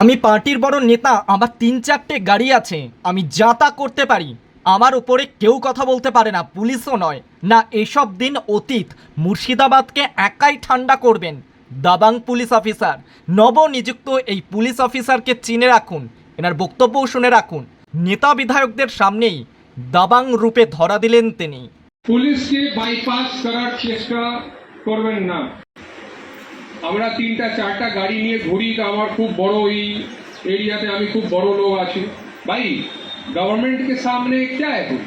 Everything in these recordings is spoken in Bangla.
আমি পার্টির বড় নেতা, আমার তিন চারটে গাড়ি আছে, আমি যা তা করতে পারি, আমার উপরে কেউ কথা বলতে পারে না, পুলিশও নয়। না, এসব দিন অতীত, মুর্শিদাবাদকে একাই ঠান্ডা করবেন, দাবাং পুলিশ অফিসার। নবনিযুক্ত এই পুলিশ অফিসারকে চিনে রাখুন, এনার বক্তব্যও শুনে রাখুন। নেতা বিধায়কদের সামনেই দাবাং রূপে ধরা দিলেন তিনি। পুলিশকে বাইপাস করার চেষ্টা করবেন না। আমরা তিনটা চারটা গাড়ি নিয়ে ঘুরি তো আমার খুব বড় এই एरिया में আমি খুব বড় लोग আছে भाई गवर्नमेंट के सामने क्या है कोई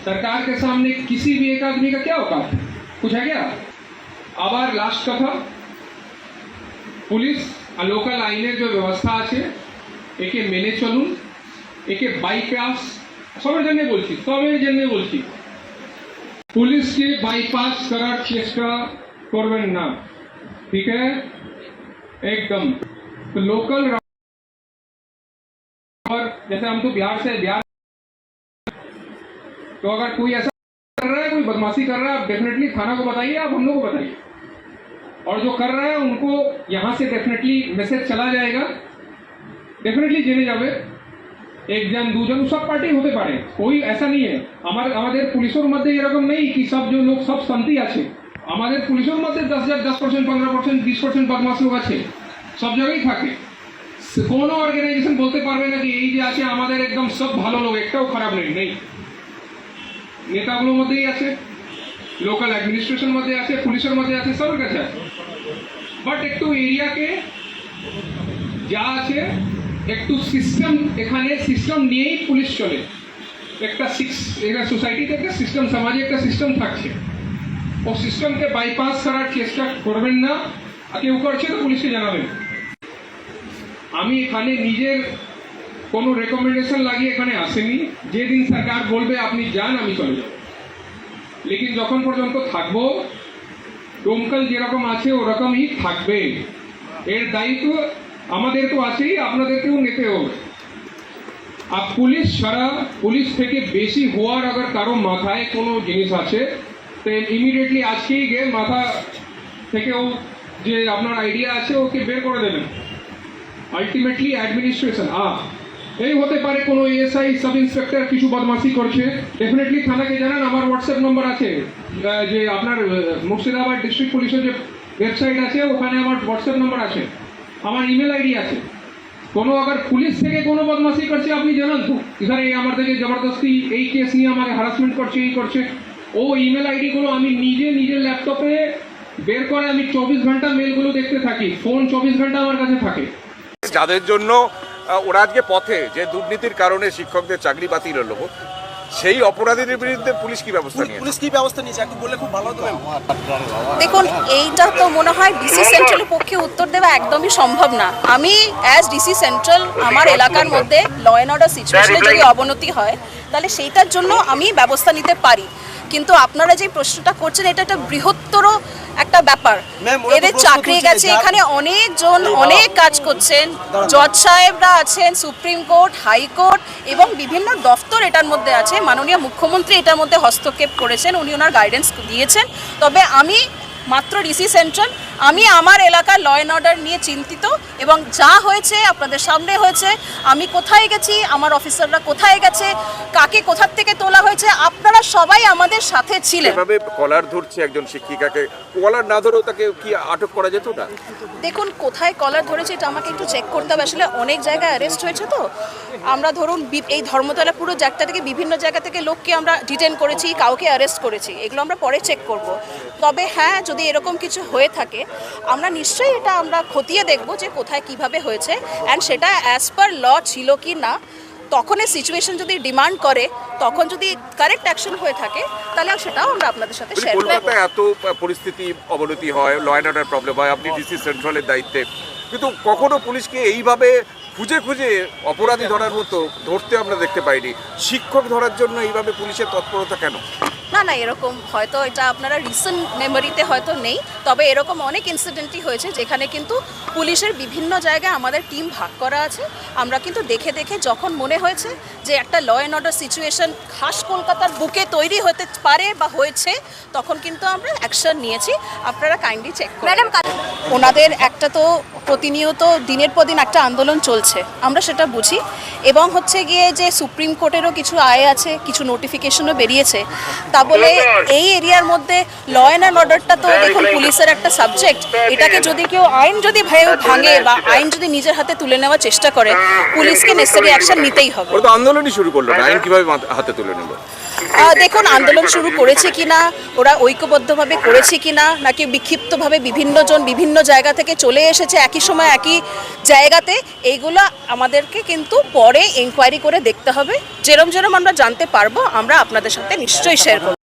सरकार के सामने किसी भी एक आदमी का क्या औकात है कुछ है क्या আবার লাস্ট কথা পুলিশ আর লোকাল আইনের যে ব্যবস্থা আছে একে মেনে চলুন একে বাইপাস সবের জন্য বলছি সবের জন্য বলছি পুলিশকে বাইপাস করার চেষ্টা করবেন না ठीक है एकदम तो लोकल और जैसे हम तो बिहार से बिहार तो अगर कोई ऐसा कर रहा है कोई बदमाशी कर रहा है आप डेफिनेटली थाना को बताइए आप हम लोग को बताइए और जो कर रहा है उनको यहाँ से डेफिनेटली मैसेज चला जाएगा ডেফিনেটলি জেনে যাবে একজন দুজন সব পার্টি হতে পারে ওই ऐसा नहीं है আমার আমাদের পুলিশের মধ্যে এরকম নেই কি সব যে লোক সব শান্তি আছে আমাদের পুলিশের মধ্যে দশ হাজার, দশ পার্সেন্ট পনেরো পার্সেন্ট বিশ পার্সেন্ট বদমাস লোক আছে। সব জায়গায় থাকে। কোনো অর্গানাইজেশন বলতে পারবে না যে এই যে আছে, আমাদের একদম সব ভালো লোক, একটাও খারাপ নেই নেই। নেতাগুলোর মধ্যেই আছে লোকাল অ্যাডমিনিস্ট্রেশন মধ্যে আছে, পুলিশের মধ্যে আছে, সবার কাছে আছে। বাট একটু এরিয়াকে যা আছে, একটু সিস্টেম এখানে সিস্টেম নিয়েই পুলিশ চলে। একটা সিক্স এটা সোসাইটিতে একটা সিস্টেম সমাজে একটা সিস্টেম থাকছে। ও সিস্টেমকে বাইপাস করার চেষ্টা করবেন না। কেউ করছে তো পুলিশকে জানাবেন। আমি এখানে নিজের কোনো রেকমেন্ডেশন লাগিয়ে এখানে আসেনি। যেদিন সরকার বলবে আপনি যান, আমি চলে যাব। লেকিন যখন পর্যন্ত থাকব, দমকল যেরকম আছে, ওরকমই থাকবে। এর দায়িত্ব আমাদের তো আছেই, আপনাদেরকেও নিতে হবে। আর পুলিশ ছাড়া, পুলিশ থেকে বেশি হওয়ার আবার কারও মাথায় কোনো জিনিস আছে তো ইমিডিয়েটলি আজকেই গিয়ে মাথা থেকেও যে আপনার আইডিয়া আছে, ওকে বের করে দেবেন। আলটিমেটলি অ্যাডমিনিস্ট্রেশন আ এই হতে পারে কোনো এএসআই সাব ইন্সপেক্টর কিছু বদমাশি করছে। ডেফিনেটলি থানাকে জানান, আমার হোয়াটসঅ্যাপ নম্বর আছে। যে আপনার মুর্শিদাবাদ ডিস্ট্রিক্ট পুলিশের যে ওয়েবসাইট আছে, ওখানে আমার হোয়াটসঅ্যাপ নম্বর আছে। আমার ইমেল আইডি আছে। কোনো আবার পুলিশ থেকে কোনো বদমাশি করছে, আপনি জানান তো। এখানে আমার থেকে জবরদস্তি, এই কেস নিয়ে আমাকে হারাসমেন্ট করছে, এই করছে। ও ইমেল আইডিগুলো আমি নিজে নিজের ল্যাপটপে বের করে আমি চব্বিশ ঘণ্টা মেলগুলো দেখতে থাকি। ফোন চব্বিশ ঘণ্টা আমার কাছে থাকে। যাদের জন্য ওরা আজকে পথে যে দুর্নীতির কারণে শিক্ষকদের চাকরি বাতিল হলো সেই অপরাধীদের বিরুদ্ধে পুলিশ কি ব্যবস্থা নিয়ে পুলিশ কি ব্যবস্থা নিয়েছে? একটু বললে খুব ভালো হতো দেখুন এইটা তো মনে হয় ডিসি সেন্ট্রালের পক্ষে উত্তর দেওয়া একদমই সম্ভব না। আমি অ্যাজ ডিসি সেন্ট্রাল আমার এলাকার মধ্যে ল অ্যান্ড অর্ডার সিচুয়েশনে যদি অবনতি হয় তাহলে সেইটার জন্য আমি ব্যবস্থা নিতে পারি। কিন্তু আপনারা যে প্রশ্নটা করছেন এটা একটা বৃহত্তর একটা ব্যাপার। এদের চাকরি গেছে এখানে অনেকজন অনেক কাজ করছেন। জজ সাহেবরা আছেন সুপ্রিম কোর্ট হাইকোর্ট এবং বিভিন্ন দফতর এটার মধ্যে আছে। মাননীয় মুখ্যমন্ত্রী এটার মধ্যে হস্তক্ষেপ করেছেন উনি ওনার গাইডেন্স দিয়েছেন। তবে আমি মাত্র ডিসি সেন্ট্রাল। আমি আমার এলাকার ল অ্যান্ড অর্ডার নিয়ে চিন্তিত এবং যা হয়েছে আপনাদের সামনে হয়েছে আমি কোথায় গেছি আমার অফিসাররা কোথায় গেছে কাকে কোথার থেকে তোলা হয়েছে আপনারা সবাই আমাদের সাথে ছিলেন। এভাবে কলার ধরছে একজন শিক্ষিকাকে। কলার না ধরেও তাকে কি আটক করা যেত না? দেখুন কোথায় কলার ধরেছে এটা আমাকে একটু চেক করতে হবে। আসলে অনেক জায়গায় অ্যারেস্ট হয়েছে তো। আমরা ধরুন এই ধর্মতলা পুরো জায়গা থেকে বিভিন্ন জায়গা থেকে লোককে আমরা ডিটেন করেছি কাউকে অ্যারেস্ট করেছি। এগুলো আমরা পরে চেক করব। তবে হ্যাঁ যদি এরকম কিছু হয়ে থাকে আমরা নিশ্চয়ই এটা আমরা খতিয়ে দেখব যে কোথায় কীভাবে হয়েছে। অ্যান্ড সেটা অ্যাজ পার ল ছিল কি না তখন এই সিচুয়েশন যদি ডিমান্ড করে তখন যদি কারেক্ট অ্যাকশন হয়ে থাকে তাহলে সেটাও আমরা আপনাদের সাথে শেয়ার করব। এত পরিস্থিতি অবনতি হয় ল অ্যান্ড অর্ডার প্রবলেম হয় আপনি ডিসি সেন্ট্রালের দায়িত্বে। কিন্তু কখনো পুলিশকে এইভাবে খুঁজে খুঁজে অপরাধী ধরার মতো ধরতে আমরা দেখতে পাইনি। শিক্ষক ধরার জন্য এইভাবে পুলিশের তৎপরতা কেন? না না এরকম হয়তো এটা আপনারা রিসেন্ট মেমোরিতে হয়তো নেই তবে এরকম অনেক ইনসিডেন্টই হয়েছে যেখানে কিন্তু পুলিশের বিভিন্ন জায়গায় আমাদের টিম ভাগ করা আছে। আমরা কিন্তু দেখে দেখে যখন মনে হয়েছে যে একটা ল অ্যান্ড অর্ডার সিচুয়েশন খাস কলকাতার বুকে তৈরি হতে পারে বা হয়েছে তখন কিন্তু আমরা অ্যাকশন নিয়েছি। আপনারা কাইন্ডলি চেক ম্যাডাম ওনাদের একটা তো প্রতিনিয়ত দিনের পর দিন একটা আন্দোলন চলছে। আমরা সেটা বুঝি। এবং হচ্ছে গিয়ে যে সুপ্রিম কোর্টেরও কিছু আয় আছে কিছু নোটিফিকেশনও বেরিয়েছে তা বলে এই এরিয়ার মধ্যে ল অ্যান্ড অর্ডারটা তো দেখুন পুলিশের একটা সাবজেক্ট এটাকে যদি কেউ আইন যদি ভে- ভাঙে বা আইন যদি নিজের হাতে তুলে নেওয়ার চেষ্টা করে পুলিশকে নেসেসারি অ্যাকশন নিতেই হবে। ওরা তো আন্দোলনই শুরু করল না আইন কীভাবে হাতে তুলে নিল আহ, দেখুন আন্দোলন শুরু করেছে কিনা ওরা ঐক্যবদ্ধভাবে করেছে কিনা নাকি বিক্ষিপ্তভাবে বিভিন্ন জন বিভিন্ন জায়গা থেকে চলে এসেছে একই সময় একই জায়গাতে এইগুলো আমাদেরকে কিন্তু পরে এনকোয়ারি করে দেখতে হবে। যেরম যেরম আমরা জানতে পারব, আমরা আপনাদের সাথে নিশ্চয়ই শেয়ার করব।